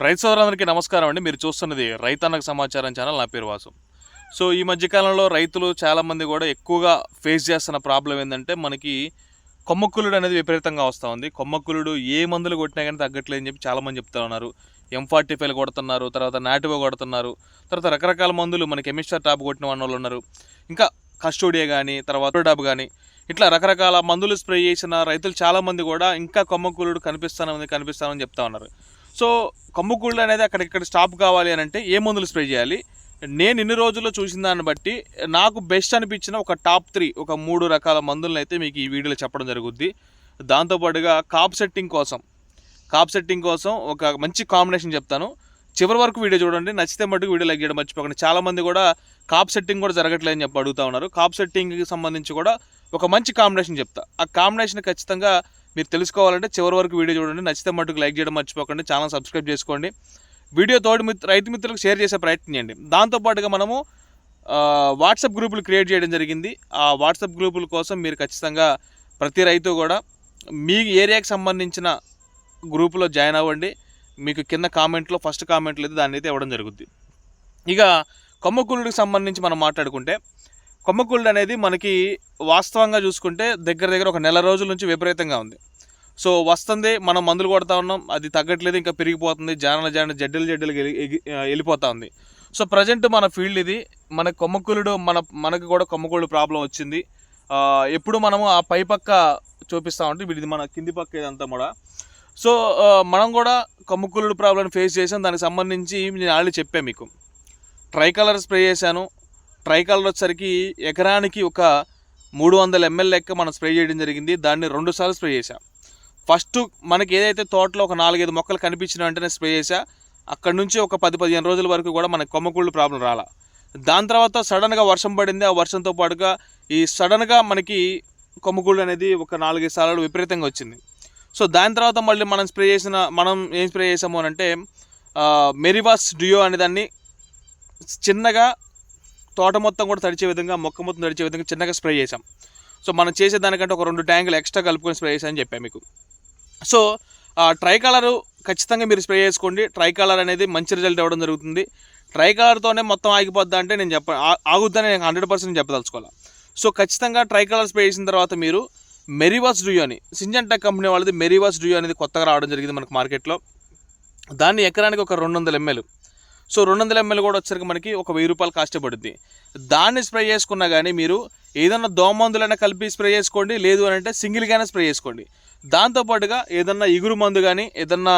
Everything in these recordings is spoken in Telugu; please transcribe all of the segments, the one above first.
రైతు సోదరులందరికీ నమస్కారం అండి. మీరు చూస్తున్నది రైతన్నకు సమాచారం ఛానల్. నా పేరు వాసు. సో ఈ మధ్యకాలంలో రైతులు చాలామంది కూడా ఎక్కువగా ఫేస్ చేస్తున్న ప్రాబ్లం ఏంటంటే మనకి కొమ్మక్కులుడు అనేది విపరీతంగా వస్తూ ఉంది. కొమ్మక్కులుడు ఏ మందులు కొట్టినా కానీ తగ్గట్లేదని చెప్పి చాలామంది చెప్తా ఉన్నారు. ఎం ఫార్టీ ఫైవ్ కొడుతున్నారు తర్వాత నాటివో కొడుతున్నారు తర్వాత రకరకాల మందులు మనకి కెమిస్టర్ టాప్ కొట్టిన వాళ్ళు ఉన్నారు ఇంకా కస్టోడియా కానీ తర్వాత టాప్ కానీ ఇట్లా రకరకాల మందులు స్ప్రే చేసిన రైతులు చాలామంది కూడా ఇంకా కొమ్మకూలుడు కనిపిస్తానే ఉంది కనిపిస్తానని చెప్తా ఉన్నారు. సో కొమ్మకూళ్ళు అనేది అక్కడ ఇక్కడ స్టాప్ కావాలి అని అంటే ఏ మందులు స్ప్రే చేయాలి? నేను ఇన్ని రోజుల్లో చూసిన దాన్ని బట్టి నాకు బెస్ట్ అనిపించిన ఒక టాప్ త్రీ ఒక మూడు రకాల మందులను అయితే మీకు ఈ వీడియోలో చెప్పడం జరుగుద్ది. దాంతోపాటుగా కాప్ సెట్టింగ్ కోసం కాప్ సెట్టింగ్ కోసం ఒక మంచి కాంబినేషన్ చెప్తాను. చివరి వరకు వీడియో చూడండి. నచ్చితే మటుకు వీడియో లైక్ చేయడం మర్చిపోకండి. చాలామంది కూడా కాప్ సెట్టింగ్ కూడా జరగట్లేదు అని చెప్పి అడుగుతా ఉన్నారు. కాప్ సెట్టింగ్కి సంబంధించి కూడా ఒక మంచి కాంబినేషన్ చెప్తా. ఆ కాంబినేషన్ ఖచ్చితంగా మీరు తెలుసుకోవాలంటే చివరి వరకు వీడియో చూడండి. నచ్చితే మటుకు లైక్ చేయడం మర్చిపోకండి. ఛానల్ సబ్స్క్రైబ్ చేసుకోండి. వీడియో తోటి మిత్ర రైతు మిత్రులకు షేర్ చేసే ప్రయత్నం చేయండి. దాంతోపాటుగా మనము వాట్సాప్ గ్రూపులు క్రియేట్ చేయడం జరిగింది. ఆ వాట్సాప్ గ్రూపుల కోసం మీరు ఖచ్చితంగా ప్రతి రైతు కూడా మీ ఏరియాకి సంబంధించిన గ్రూపులో జాయిన్ అవ్వండి. మీకు కింద కామెంట్లో ఫస్ట్ కామెంట్లో అయితే దాన్ని అయితే ఇవ్వడం జరుగుద్ది. ఇక కొమ్మకూలుడికి సంబంధించి మనం మాట్లాడుకుంటే కొమ్మకూలుడు అనేది మనకి వాస్తవంగా చూసుకుంటే దగ్గర దగ్గర ఒక నెల రోజుల నుంచి విపరీతంగా ఉంది. సో వస్తుంది మనం మందులు కొడతా ఉన్నాం అది తగ్గట్లేదు ఇంకా పెరిగిపోతుంది జానల జాన జడ్డలు జడ్డలు వెళ్ళిపోతా ఉంది. సో ప్రజెంట్ మన ఫీల్డ్ ఇది మన కొమ్మకూలుడు మన మనకు కూడా కొమ్మకూలుడు ప్రాబ్లం వచ్చింది. ఎప్పుడు మనము ఆ పై పక్క చూపిస్తా ఉంటే ఇది మన కింది పక్క ఇదంతా కూడా. సో మనం కూడా కొమ్మకూలుడు ప్రాబ్లం ఫేస్ చేసాం దానికి సంబంధించి నేను ఆల్రెడీ చెప్పాను మీకు. ట్రై కలర్ స్ప్రే చేశాను ట్రై కలర్ వచ్చేసరికి ఎకరానికి ఒక మూడు వందల ఎంఎల్ లెక్క మనం స్ప్రే చేయడం జరిగింది. దాన్ని రెండు సార్లు స్ప్రే చేశాం. ఫస్ట్ మనకి ఏదైతే తోటలో ఒక నాలుగైదు మొక్కలు కనిపించిన వెంటనే స్ప్రే చేశా. అక్కడ నుంచి ఒక పది పదిహేను రోజుల వరకు కూడా మనకి కొమ్మకూళ్ళు ప్రాబ్లం రాలా. దాని తర్వాత సడన్గా వర్షం పడింది. ఆ వర్షంతో పాటుగా ఈ సడన్గా మనకి కొమ్మకూళ్ళు అనేది ఒక నాలుగైదు సార్లు విపరీతంగా వచ్చింది. సో దాని తర్వాత మళ్ళీ మనం స్ప్రే చేసిన మనం ఏం స్ప్రే చేసాము అని అంటే మెరివాస్ డియో అనే దాన్ని చిన్నగా తోట మొత్తం కూడా తడిచే విధంగా మొక్క మొత్తం తడిచే విధంగా చిన్నగా స్ప్రే చేసాం సో మనం చేసే దానికంటే ఒక రెండు ట్యాంకులు ఎక్స్ట్రా కలుపుకొని స్ప్రే చేసామని చెప్పాను మీకు. సో ఆ ట్రై కలర్ ఖచ్చితంగా మీరు స్ప్రే చేసుకోండి. ట్రై కలర్ అనేది మంచి రిజల్ట్ ఇవ్వడం జరుగుతుంది. ట్రై కలర్తోనే మొత్తం ఆగిపోద్దా అంటే నేను చెప్ప ఆగుద్దని నేను హండ్రెడ్ పర్సెంట్ చెప్పదలుచుకోవాలి. సో ఖచ్చితంగా ట్రై కలర్ స్ప్రే చేసిన తర్వాత మీరు మెరివాస్ డ్యూ అని సింజంటా కంపెనీ వాళ్ళది మెరివాస్ డ్యూ అనేది కొత్తగా రావడం జరిగింది మనకు మార్కెట్లో దాన్ని ఎకరానికి ఒక రెండు వందల ఎంఎల్. సో రెండు వందల ఎంఎల్ కూడా వచ్చరికి మనకి ఒక వెయ్యి రూపాయలు కాస్ట్ పడుద్ది. దాన్ని స్ప్రే చేసుకున్నా కానీ మీరు ఏదన్నా దోమందులైనా కలిపి స్ప్రే చేసుకోండి లేదు అని అంటే సింగిల్గానే స్ప్రే చేసుకోండి. దాంతోపాటుగా ఏదన్నా ఇగురు మందు కానీ ఏదన్నా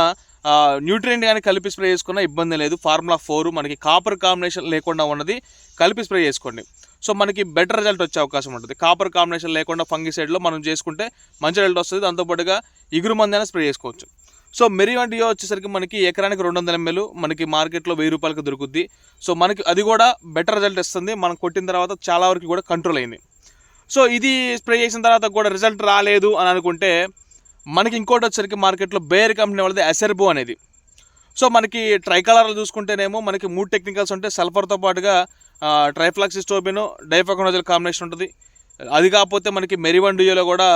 న్యూట్రియంట్ కానీ కలిపి స్ప్రే చేసుకున్నా ఇబ్బంది లేదు. ఫార్ములా ఫోర్ మనకి కాపర్ కాంబినేషన్ లేకుండా ఉన్నది కలిపి స్ప్రే చేసుకోండి. సో మనకి బెటర్ రిజల్ట్ వచ్చే అవకాశం ఉంటుంది. కాపర్ కాంబినేషన్ లేకుండా ఫంగిసైడ్లో మనం చేసుకుంటే మంచి రిజల్ట్ వస్తుంది. దాంతోపాటుగా ఇగురు మంది అయినా స్ప్రే చేసుకోవచ్చు. సో మెరివంటియో వచ్చేసరికి మనకి ఎకరానికి రెండు వందల ఎంఎల్ మనకి మార్కెట్లో వెయ్యి రూపాయలకు దొరుకుద్ది. సో మనకి అది కూడా బెటర్ రిజల్ట్ ఇస్తుంది. మనం కొట్టిన తర్వాత చాలా వరకు కూడా కంట్రోల్ అయింది. సో ఇది స్ప్రే చేసిన తర్వాత కూడా రిజల్ట్ రాలేదు అని అనుకుంటే మనకి ఇంకోటి వచ్చేసరికి మార్కెట్లో బేర్ కంపెనీ వాళ్ళది అసెర్బో అనేది. సో మనకి ట్రై కలర్లు చూసుకుంటేనేమో మనకి మూడు టెక్నికల్స్ ఉంటాయి సల్ఫర్తో పాటుగా ట్రైఫ్లాక్సిస్టోబిన్ డైఫాకోనోజల్ కాంబినేషన్ ఉంటుంది. అది కాకపోతే మనకి మెరివండియోలో కూడా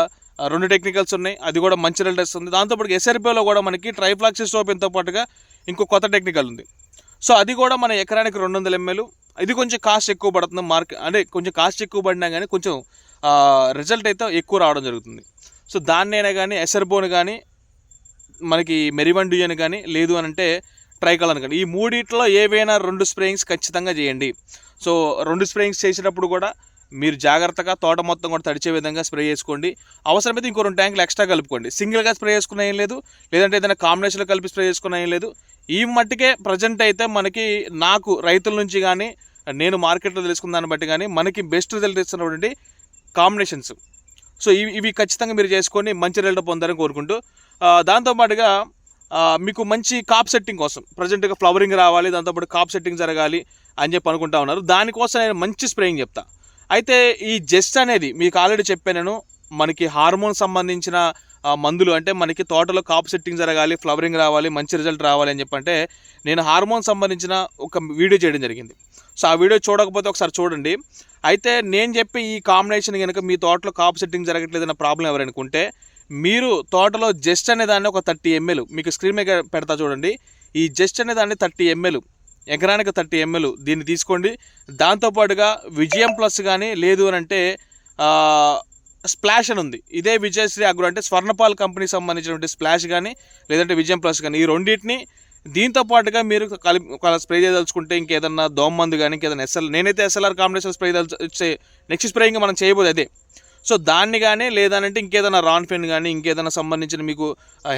రెండు టెక్నికల్స్ ఉన్నాయి. అది కూడా మంచి రిజల్ట్ ఉంది. దాంతోపాటు ఎస్ఆర్పిలో కూడా మనకి ట్రైఫ్లాక్సిస్టోబిన్తో పాటుగా ఇంకో కొత్త టెక్నికల్ ఉంది. సో అది కూడా మన ఎకరానికి రెండు వందల ఎంఎల్ ఇది కొంచెం కాస్ట్ ఎక్కువ పడుతుంది మార్కెట్ అంటే కొంచెం కాస్ట్ ఎక్కువ పడినా కానీ కొంచెం రిజల్ట్ అయితే ఎక్కువ రావడం జరుగుతుంది. సో దాన్నైనా కానీ ఎసర్బోన్ కానీ మనకి మెరివన్ డ్యూయన్ కానీ లేదు అని అంటే ట్రైకల్ కానీ ఈ మూడిట్లో ఏవైనా రెండు స్ప్రేయింగ్స్ ఖచ్చితంగా చేయండి. సో రెండు స్ప్రేయింగ్స్ చేసేటప్పుడు కూడా మీరు జాగ్రత్తగా తోట మొత్తం కూడా తడిచే విధంగా స్ప్రే చేసుకోండి. అవసరమైతే ఇంకో రెండు ట్యాంకులు ఎక్స్ట్రా కలుపుకోండి. సింగిల్గా స్ప్రే చేసుకున్న ఏం లేదు. లేదంటే ఏదైనా కాంబినేషన్లో కలిపి స్ప్రే చేసుకున్న ఏం లేదు. ఈ మట్టికే ప్రజెంట్ అయితే మనకి నాకు రైతుల నుంచి కానీ నేను మార్కెట్లో తెలుసుకున్న దాన్ని బట్టి కానీ మనకి బెస్ట్ రిజల్ట్ ఇస్తున్నటువంటి కాంబినేషన్స్ సో ఇవి ఇవి ఖచ్చితంగా మీరు చేసుకొని మంచి రిజల్ట్ పొందాలని కోరుకుంటూ దాంతోపాటుగా మీకు మంచి కాప్ సెట్టింగ్ కోసం ప్రజెంట్గా ఫ్లవరింగ్ రావాలి దాంతోపాటు కాప్ సెట్టింగ్ జరగాలి అని చెప్పి అనుకుంటా ఉన్నారు. దానికోసం నేను మంచి స్ప్రేయింగ్ చెప్తా. అయితే ఈ జెస్ట్ అనేది మీకు ఆల్రెడీ చెప్పాను మనకి హార్మోన్ సంబంధించిన మందులు అంటే మనకి తోటలో కాపు సెట్టింగ్ జరగాలి ఫ్లవరింగ్ రావాలి మంచి రిజల్ట్ రావాలి అని చెప్పంటే నేను హార్మోన్ సంబంధించిన ఒక వీడియో చేయడం జరిగింది. సో ఆ వీడియో చూడకపోతే ఒకసారి చూడండి. అయితే నేను చెప్పే ఈ కాంబినేషన్ కనుక మీ తోటలో కాపు సెట్టింగ్ జరగట్లేదన్న ప్రాబ్లం ఎవరనుకుంటే మీరు తోటలో జస్ట్ అనే దాన్ని ఒక థర్టీ ఎంఎల్ మీకు స్క్రీన్ మీద పెడతా చూడండి. ఈ జస్ట్ అనే దాన్ని థర్టీ ఎంఎల్ ఎకరానికి థర్టీ ఎంఎల్. దీన్ని తీసుకోండి. దాంతోపాటుగా విజయం ప్లస్ కానీ లేదు అని అంటే స్ప్లాష్ అని ఉంది. ఇదే విజయశ్రీ అగ్రో అంటే స్వర్ణపాల్ కంపెనీకి సంబంధించినటువంటి స్ప్లాష్ కానీ లేదంటే విజయం ప్లస్ కానీ ఈ రెండింటిని దీంతో పాటుగా మీరు కలిపి ఒక స్ప్రే చేయదలుచుకుంటే ఇంకేదన్నా దోమ మందు కానీ ఇంకేదైనా ఎస్ఎల్ నేనైతే SLR combination spray next spray ఇంకా మనం చేయబోదు అదే. సో దాన్ని కానీ లేదనంటే ఇంకేదైనా రాన్ఫెన్ కానీ ఇంకేదైనా సంబంధించిన మీకు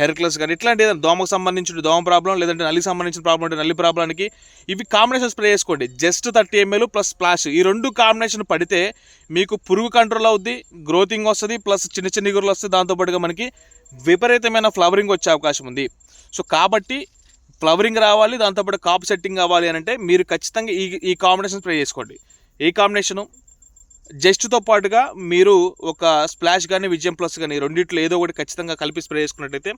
హెర్క్లస్ కానీ ఇట్లాంటి ఏదైనా దోమకు సంబంధించిన దోమ ప్రాబ్లం లేదంటే నల్లికి సంబంధించిన ప్రాబ్లం అంటే నల్లి ప్రాబ్లానికి ఇవి కాంబినేషన్ స్ప్రే చేసుకోండి. Just thirty ML plus splash ఈ రెండు కాంబినేషన్ పడితే మీకు పురుగు కంట్రోల్ అవుద్ది గ్రోతింగ్ వస్తుంది ప్లస్ చిన్న చిన్న ఇగురులు వస్తాయి. దాంతోపాటుగా మనకి విపరీతమైన ఫ్లవరింగ్ వచ్చే అవకాశం ఉంది. సో కాబట్టి ఫ్లవరింగ్ రావాలి దాంతోపాటు కాపు సెట్టింగ్ కావాలి అని అంటే మీరు ఖచ్చితంగా ఈ ఈ కాంబినేషన్ స్ప్రే చేసుకోండి. ఏ కాంబినేషను జస్ట్తో పాటుగా మీరు ఒక స్ప్లాష్ కానీ విజయం ప్లస్ కానీ రెండింటిలో రెండిట్లో ఏదో ఒకటి ఖచ్చితంగా కలిపి స్ప్రే చేసుకున్నట్టయితే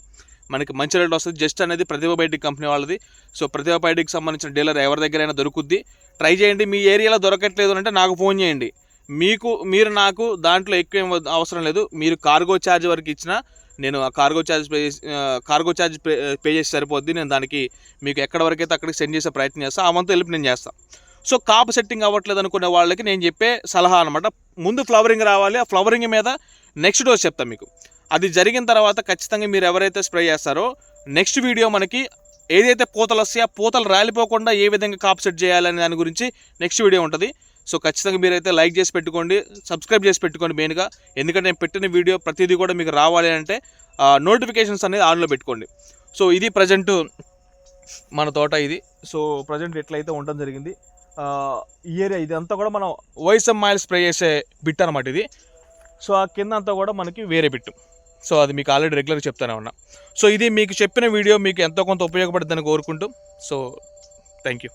మనకి మంచి రేట్ వస్తుంది. జస్ట్ అనేది ప్రతిభ బయటికి కంపెనీ వాళ్ళది. సో ప్రతిభ బయటికి సంబంధించిన డీలర్ ఎవరి దగ్గరైనా దొరుకుద్ది. ట్రై చేయండి. మీ ఏరియాలో దొరకట్లేదు అంటే నాకు ఫోన్ చేయండి. మీకు మీరు నాకు దాంట్లో ఎక్కువ ఏం అవసరం లేదు. మీరు కార్గో ఛార్జ్ వరకు ఇచ్చినా నేను ఆ cargo charge pay cargo charge pay pay చేసి సరిపోద్ది. నేను దానికి మీకు ఎక్కడ వరకైతే అక్కడికి సెండ్ చేసే ప్రయత్నం చేస్తాను ఆ వంతు హెల్ప్ నేను చేస్తాను సో కాప్ సెట్టింగ్ అవ్వట్లేదు అనుకునే వాళ్ళకి నేను చెప్పే సలహా అనమాట ముందు ఫ్లవరింగ్ రావాలి. ఆ ఫ్లవరింగ్ మీద నెక్స్ట్ డోస్ చెప్తాను మీకు. అది జరిగిన తర్వాత ఖచ్చితంగా మీరు ఎవరైతే స్ప్రే చేస్తారో నెక్స్ట్ వీడియో మనకి ఏదైతే పూతలు వస్తాయో ఆ పూతలు రాలిపోకుండా ఏ విధంగా కాప్ సెట్ చేయాలనే దాని గురించి నెక్స్ట్ వీడియో ఉంటుంది. సో ఖచ్చితంగా మీరైతే లైక్ చేసి పెట్టుకోండి సబ్స్క్రైబ్ చేసి పెట్టుకోండి మెయిన్గా. ఎందుకంటే నేను పెట్టిన వీడియో ప్రతిదీ కూడా మీకు రావాలి అంటే నోటిఫికేషన్స్ అనేది ఆన్లో పెట్టుకోండి. సో ఇది ప్రజెంట్ మన తోట ఇది. సో ప్రజెంట్ ఎట్లయితే ఉండడం జరిగింది ఈ ఏరియా ఇది అంతా కూడా మనం వైసమ్ ఆయిల్ స్ప్రే చేసే బిట్ అనమాట ఇది. సో ఆ కింద అంతా కూడా మనకి వేరే బిట్టు సో అది మీకు ఆల్రెడీ రెగ్యులర్గా చెప్తానే ఉన్నా. సో ఇది మీకు చెప్పిన వీడియో మీకు ఎంతో కొంత ఉపయోగపడుతుందని కోరుకుంటూ. So thank you